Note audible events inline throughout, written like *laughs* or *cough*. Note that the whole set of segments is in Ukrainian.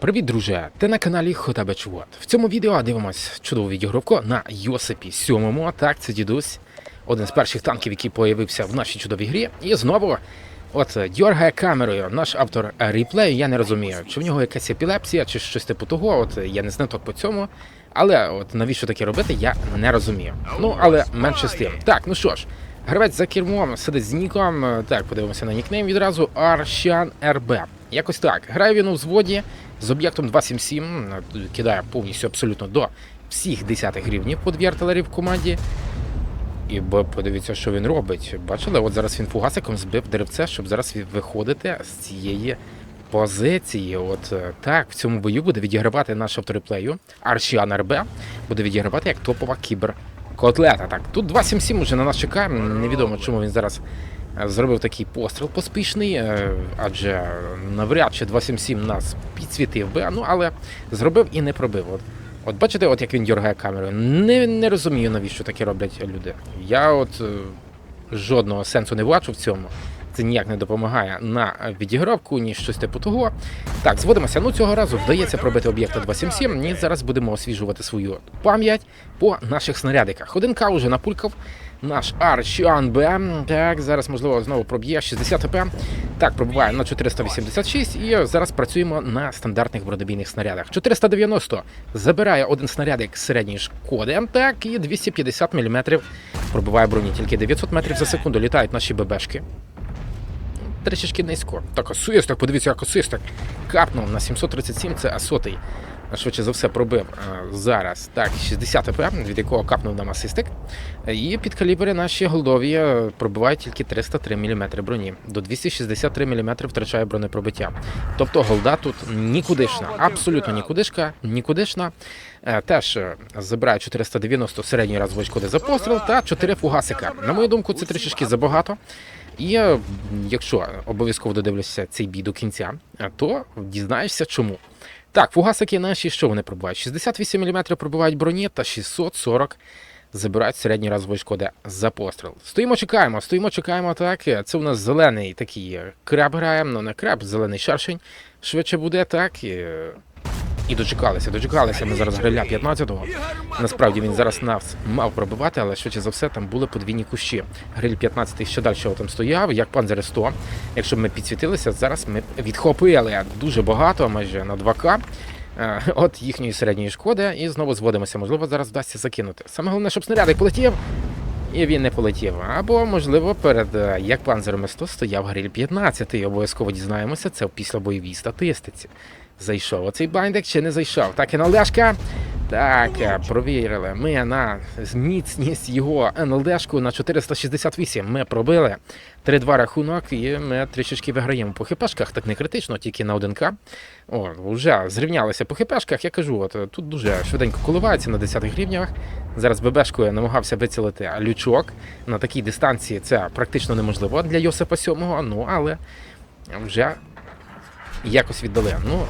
Привіт, друже! Ти на каналі Хотабе Чуват. В цьому відео дивимось чудову відеографку на Йосипі 7. Так, це дідусь, один з перших танків, який появився в нашій чудовій грі. І знову, от дьоргає камерою наш автор реплею. Я не розумію, чи в нього якась епілепсія, чи щось типу того. От я не знаток по цьому. Але от навіщо таке робити, я не розумію. Ну, але менше з тим. Так, ну що ж. Гравець за кермом сидить з ніком. Так, подивимося на нікнейм відразу. Аршан РБ. Якось так. Грає він у взводі з об'єктом 277. Кидає повністю абсолютно до всіх десятих рівнів по дві артилерії в команді. І подивіться, що він робить. Бачили, от зараз він фугасиком збив деревце, щоб зараз виходити з цієї позиції. От е, так, в цьому бою буде відігравати наш автореплею. Аршіан РБ буде відігравати як топова кібер. Котлета. Так, тут 277 уже на нас чекає. Невідомо, чому він зараз е, зробив такий постріл поспішний, е, адже навряд чи 277 нас підсвітив би, ну але зробив і не пробив. От, от бачите, от як він дергає камерою. Не, не розумію, навіщо таке роблять люди. Я от е, жодного сенсу не бачу в цьому. Це ніяк не допомагає на відігравку, ні щось типу того. Так, зводимося. Ну цього разу вдається пробити об'єкта 277. Ні, зараз будемо освіжувати свою пам'ять по наших снарядиках. 1К вже напулькав. Наш Арчан Б. Так, зараз можливо знову проб'є 60 ТП. Так, пробуває на 486 і зараз працюємо на стандартних бродобійних снарядах. 490 забирає один снарядик середньої шкоди. Так, і 250 мм пробиває броні. Тільки 900 метрів за секунду літають наші ББшки. Трішечки низько. Так, асистик, подивіться, як асистик. Капнув на 737, це асотий. Швидше за все пробив зараз. Так, 60 ТП, від якого капнув нам асистик. І під калібри наші голдові е, пробивають тільки 303 мм броні. До 263 мм втрачає бронепробиття. Тобто голда тут нікудишна, абсолютно нікудишка, нікудишна. Е, Теж е, забирає 490 середньої разової шкоди за постріл та 4 фугасика. На мою думку, це трішечки забагато. І е, якщо обов'язково додивишся цей бій до кінця, е, то дізнаєшся чому. Так, фугасики наші, що вони пробувають? 68 мм пробивають броні та 640 забирають середній разової шкоди за постріл. Стоїмо, чекаємо, стоїмо, чекаємо. Так, е, це у нас зелений такий е, краб грає, ну не краб, зелений шершень. Швидше буде так. І, е, і дочекалися, дочекалися. Ми зараз гриля 15-го. Насправді він зараз нас мав пробивати, але швидше за все там були подвійні кущі. Гриль 15 ще далі там стояв, як панзер 100. Якщо б ми підсвітилися, зараз ми відхопили дуже багато, майже на 2К. е, От їхньої середньої шкоди, і знову зводимося. Можливо, зараз вдасться закинути. Саме головне, щоб снарядик полетів, і він не полетів. Або, можливо, перед е, як панзером 100 стояв гриль 15. І обов'язково дізнаємося це в післябойовій статистиці. Зайшов оцей бандик чи не зайшов. Так, НЛДшка. Так, е, провірили. Ми на міцність його НЛДшку на 468. Ми пробили 3-2 рахунок, і ми трішечки виграємо по хпшках, так не критично, тільки на 1К. О, вже зрівнялися по хпшках. Я кажу, от тут дуже швиденько коливається на 10 рівнях. Зараз ББшкою намагався вицілити лючок. На такій дистанції це практично неможливо для Йосипа 7, ну але вже якось віддали. Ну,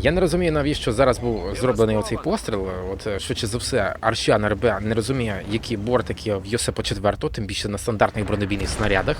я не розумію, навіщо зараз був зроблений оцей постріл. От е, швидше за все, Арщан РБ не розуміє, які бортики в Йосипа 4, тим більше на стандартних бронебійних снарядах.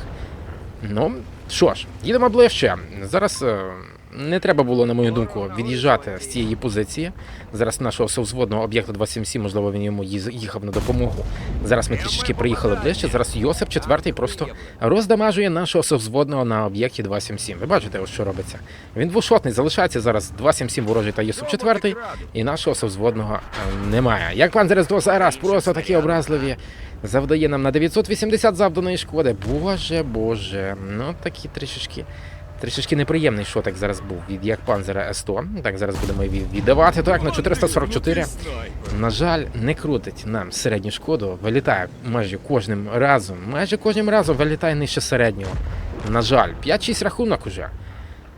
Ну, що ж, їдемо ближче. Зараз е, не треба було, на мою думку, від'їжджати з цієї позиції. Зараз нашого совзводного об'єкта 277, можливо, він йому їхав на допомогу. Зараз ми трішечки приїхали ближче. Зараз Йосип 4 просто роздамажує нашого совзводного на об'єкті 277. Ви бачите, що робиться. Він двошотний, залишається зараз 277 ворожий та Йосип 4, і нашого совзводного е, немає. Як пан Зерез зараз просто такі образливі. Завдає нам на 980 завданої шкоди. Боже, боже. Ну такі трішечки. Трішечки неприємний шотик зараз був від як панзера С100. Так, зараз будемо віддавати. Так, на 444. На жаль, не крутить нам середню шкоду. Вилітає майже кожним разом. Майже кожним разом вилітає нижче середнього. На жаль, 5-6 рахунок уже.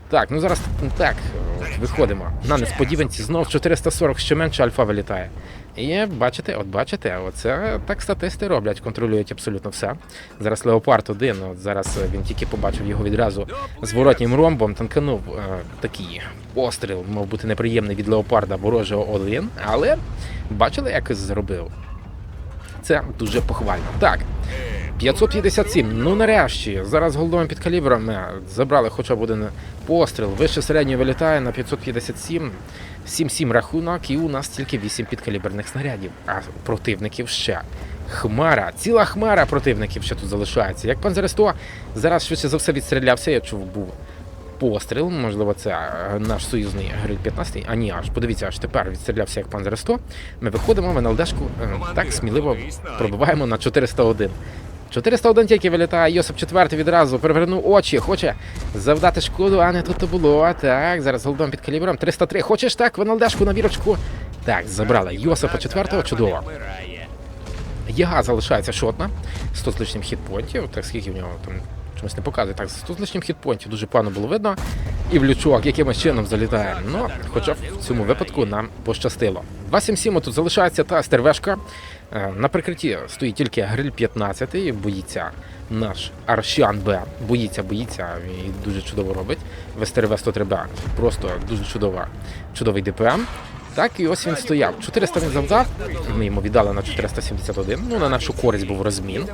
Так, ну зараз так, от, виходимо. На несподіванці знов 440 ще менше альфа вилітає. І бачите, от бачите, оце так статисти роблять, контролюють абсолютно все. Зараз Леопард один, от зараз він тільки побачив його відразу зворотнім ромбом, танканув е, такий постріл, мав бути неприємний від Леопарда ворожого один, але бачили, як зробив. Це дуже похвально. Так, 557. Ну нарешті. Зараз голдовим під калібром ми забрали хоча б один постріл. Вище середньої вилітає на 557. 7-7 рахунок, і у нас тільки 8 підкаліберних снарядів, а противників ще. Хмара, ціла хмара противників ще тут залишається. Як пан Заресто зараз швидше за все відстрілявся, я чув був постріл. Можливо, це е, наш союзний гриль 15. А ні, аж подивіться, аж тепер відстрілявся як пан Заресто. Ми виходимо в НЛДшку е, так сміливо пробиваємо на 401. 401 тільки вилітає, Йосип четвертий відразу перевернув очі, хоче завдати шкоду, а не тут то було. Так, зараз голдом під калібром. 303. Хочеш так, в НЛДшку на вірочку. Так, забрали Йосипа четвертого, чудово. Яга залишається шотна, 100 з лишнім хітпонтів, так скільки в нього там чомусь не показує. Так, 100 з лишнім хітпонтів дуже погано було видно. І в лючок якимось чином залітає. Ну, хоча в цьому випадку нам пощастило. 277 тут залишається та стервешка. Е, На прикритті стоїть тільки гриль 15, і боїться наш Аршан Б. Боїться, боїться, і дуже чудово робить. ВСТРВ 103 Б. Просто дуже чудова, чудовий ДПМ. Так, і ось він стояв. 400 він завдав. Ми йому віддали на 471. Ну, на нашу користь був розмін.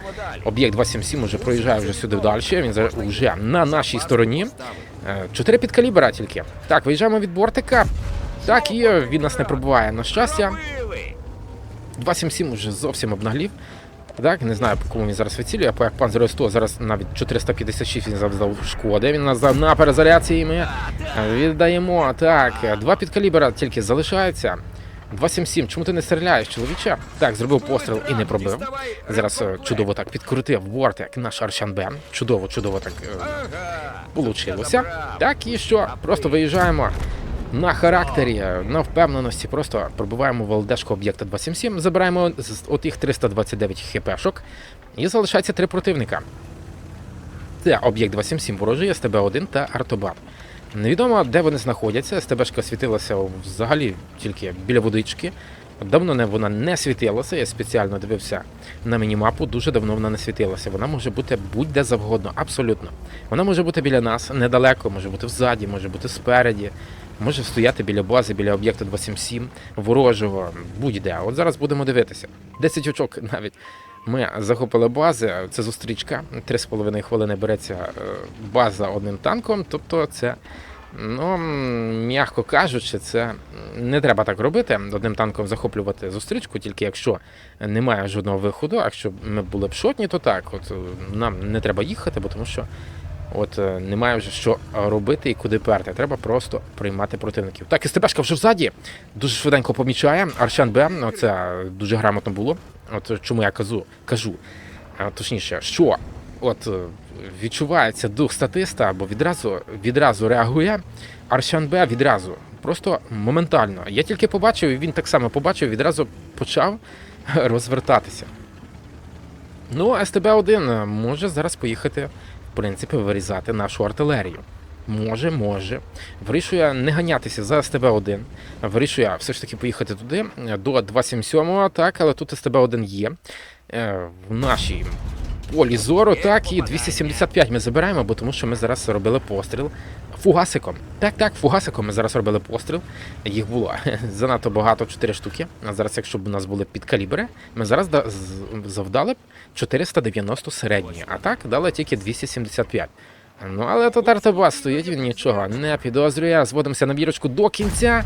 Об'єкт 277 уже проїжджає вже сюди далі. Він вже на нашій стороні. Е, Чотири підкалібра тільки. Так, виїжджаємо від бортика. Так, і він нас не пробуває. На щастя, 277 уже зовсім обнаглів. Так, не знаю, по кому він зараз вицілює, по як пан 100 зараз навіть 456 він завдав шкоди. Він нас на перезарядці ми віддаємо. Так, два підкалібра тільки залишається. 277, чому ти не стріляєш, чоловіче? Так, зробив постріл і не пробив. Зараз е, чудово так підкрутив бортик наш Аршан Б. Чудово, чудово так е, получилося. Так, і що? Просто виїжджаємо на характері, на впевненості, просто пробиваємо в ЛДшку об'єкта 277, забираємо з отих 329 хпшок і залишається три противника. Це об'єкт 277 ворожий, СТБ-1 та Артобат. Невідомо, де вони знаходяться. СТБшка світилася взагалі тільки біля водички. Давно не вона не світилася. Я спеціально дивився на мінімапу. Дуже давно вона не світилася. Вона може бути будь-де завгодно, абсолютно. Вона може бути біля нас недалеко, може бути взаді, може бути спереді, може стояти біля бази, біля об'єкту 277, ворожого, будь-де. От зараз будемо дивитися. 10 очок навіть. Ми захопили бази. Це зустрічка. 3,5 хвилини береться е, база одним танком. Тобто, це, ну м'яко кажучи, це не треба так робити. Одним танком захоплювати зустрічку, тільки якщо немає жодного виходу. А якщо ми були б шотні, то так. От е, нам не треба їхати, бо тому що. От е, немає вже що робити і куди перти. Треба просто приймати противників. Так, і Степешка вже взаді. Дуже швиденько помічає. Аршан Б. Це дуже грамотно було. От чому я кажу, кажу. А, точніше, що от е, відчувається дух статиста, або відразу відразу реагує. Аршан Б відразу. Просто моментально. Я тільки побачив, і він так само побачив, відразу почав *laughs* розвертатися. Ну, СТБ-1 може зараз поїхати, в принципі, вирізати нашу артилерію. Може, може. Вирішує не ганятися за СТБ-1. Вирішує все ж таки поїхати туди, е, до 277-го, так, але тут СТБ-1 є. Е, В нашій полі зору, так, і 275 ми забираємо, бо тому що ми зараз робили постріл фугасиком. Так, так, фугасиком ми зараз робили постріл. Їх було *laughs* занадто багато, 4 штуки. А зараз, якщо б у нас були підкалібри, ми зараз завдали б 490 середні, а так дали тільки 275. Ну, але тут артобас стоїть, він нічого не підозрює. Зводимося на бірочку до кінця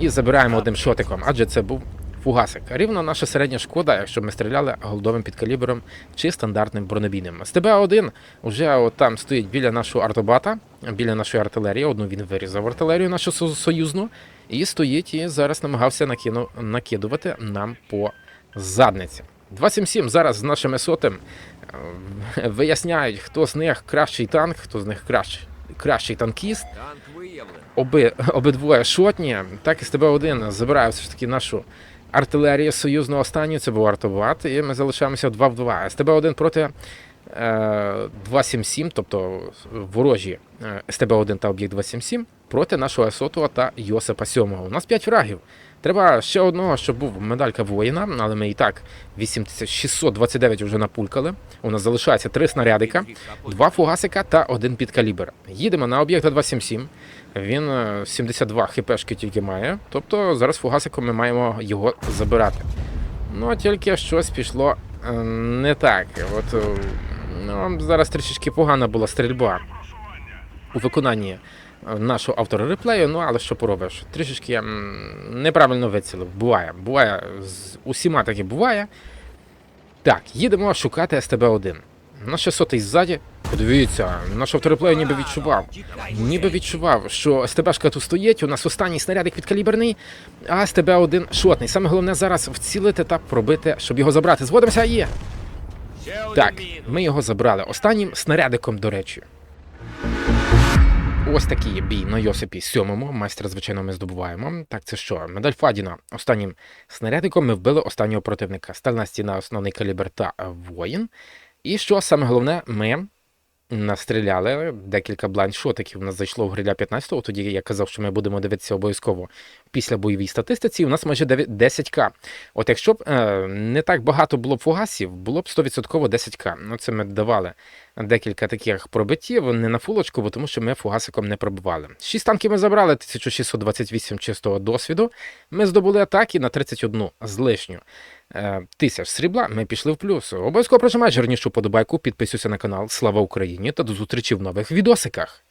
і забираємо одним шотиком, адже це був фугасик. Рівно наша середня шкода, якщо ми стріляли голдовим підкалібром чи стандартним бронебійним. СТБ-1 вже от там стоїть біля нашого артобата, біля нашої артилерії. Одну він вирізав артилерію нашу союзну, і стоїть і зараз намагався накину, накидувати нам по задниці. 277 зараз з нашими сотим е, виясняють, хто з них кращий танк, хто з них кращий, кращий танкіст. Оби, обидвоє шотні. Так і з тебе один забирає все ж таки нашу артилерію союзну останню. Це був артобат, і ми залишаємося 2 в 2. СТБ 1 проти е, 277, тобто ворожі е, СТБ 1 та об'єкт 277 проти нашого Есотова та Йосипа 7. У нас 5 фрагів. Треба ще одного, щоб був медалька воїна, але ми і так 8629 вже напулькали. У нас залишається три снарядика, два фугасика та один підкалібр. Їдемо на об'єкта 277. Він е, 72 хпшки тільки має, тобто зараз фугасиком ми маємо його забирати. Ну а тільки щось пішло Е, Не так. От е, ну, зараз трішечки погана була стрільба у виконанні е, нашого автора реплею, ну але що поробиш? Трішечки я неправильно вицілив. Буває. Буває. З усіма таки буває. Так, їдемо шукати СТБ-1. Наш 600 ззаді. Подивіться, наш автореплею ніби відчував. Ніби відчував, що СТБшка тут стоїть, у нас останній снарядик підкаліберний, а СТБ-1 шотний. Саме головне зараз вцілити та пробити, щоб його забрати. Зводимося, є! Так, ми його забрали. Останнім снарядиком, до речі. Ось такий бій на Йосипі 7 Майстра, звичайно, ми здобуваємо. Так, це що? Медаль Фадіна. Останнім снарядиком ми вбили останнього противника. Стальна стіна, основний калібр та воїн. І що саме головне, ми настріляли декілька блайндшотиків. У нас зайшло в гриля 15-го. Тоді я казав, що ми будемо дивитися обов'язково після бойовій статистиці. У нас майже 9 10к. От якщо б е, не так багато було б фугасів, було б 100% 10к. Ну це ми давали декілька таких пробиттів, не на фулочку, бо тому що ми фугасиком не пробивали. Шість танків ми забрали, 1628 чистого досвіду. Ми здобули атаки на 31 з лишню тисяч срібла. Ми пішли в плюс. Обов'язково прожимай жирнішу подобайку, підписуйся на канал. Слава Україні та до зустрічі в нових відосиках.